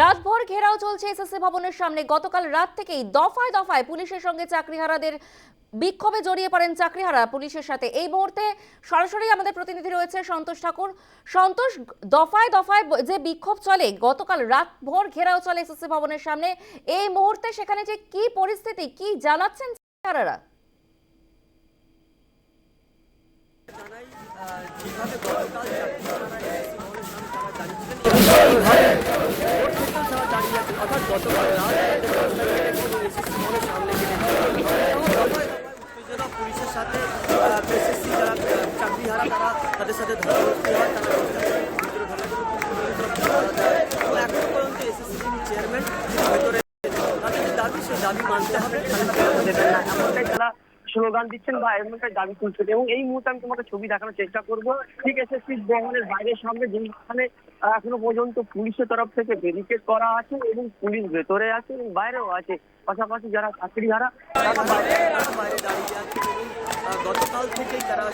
রাতভর ঘেরাও চলছে এসএসসি ভবনের সামনে। গতকাল রাত থেকেই দফায় দফায় পুলিশের সঙ্গে চাকরিহারাদের বিক্ষোভে জড়িয়ে পড়েন চাকরিহারা পুলিশের সাথে। এই মুহূর্তে সরাসরি আমাদের প্রতিনিধি রয়েছে সন্তোষ ঠাকুর। সন্তোষ, দফায় দফায় যে বিক্ষোভ চলে, গতকাল রাত ভোর ঘেরাও চলে এসএসসি ভবনের সামনে। এই মুহূর্তে সেখানে যে কি পরিস্থিতি, কি জানাচ্ছেন চাকরিহারারা? উত্তেজনা পুলিশের সাথে এসএসসি যারা চাকরিহারা তারা তাদের সাথে ধরাধরি হয় পর্যন্ত এসএসসি যিনি চেয়ারম্যান তাদের যে দাবি সেই দাবি মানতে হবে দেবেন না এমনটাই তারা স্লোগান দিচ্ছেন বা এমনটাই দাবি তুলছেন এবং এই মুহূর্তে আমি তোমাকে ছবি দেখানোর চেষ্টা করব। ঠিক এসএসসি ভবনের বাইরের সামনে যেখানে এখনও পর্যন্ত পুলিশের তরফ থেকে ব্যারিকেড করা আছে এবং পুলিশ ভেতরে আছে এবং বাইরেও আছে। পাশাপাশি যারা চাকরিহারা, তারা বাইরে দাঁড়িয়ে আছে এবং গতকাল থেকেই তারা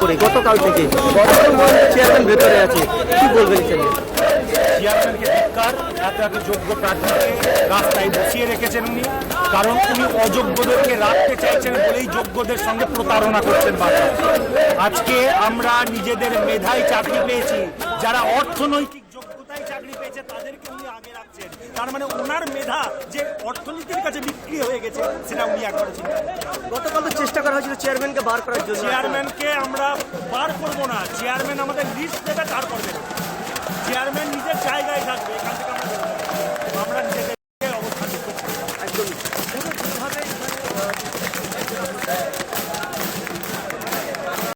করে গতকাল থেকে চেয়ারম্যান ভেতরে আছে। কি বলবেন চেয়ারম্যানকে এত এত যোগ্য প্রার্থীকে রাস্তায় বসিয়ে রেখেছেন উনি। কারণ উনি অযোগ্যদেরকে রাখতে চাইছেন বলেই যোগ্যদের সঙ্গে প্রতারণা করছেন বারবার। আজকে আমরা নিজেদের মেধায় চাকরি পেয়েছি। যারা অর্থনৈতিক পেয়েছে তাদেরকে উনি আগে রাখছেন। তার মানে ওনার মেধা যে অর্থনীতির কাছে বিক্রি হয়ে গেছে সেটা উনি একবার চিন্তা। গতকাল তো চেষ্টা করা হয়েছিল চেয়ারম্যানকে বার করার জন্য। চেয়ারম্যানকে আমরা বার করব না। চেয়ারম্যান আমাদের লিস্ট দেবে তার বেরোবে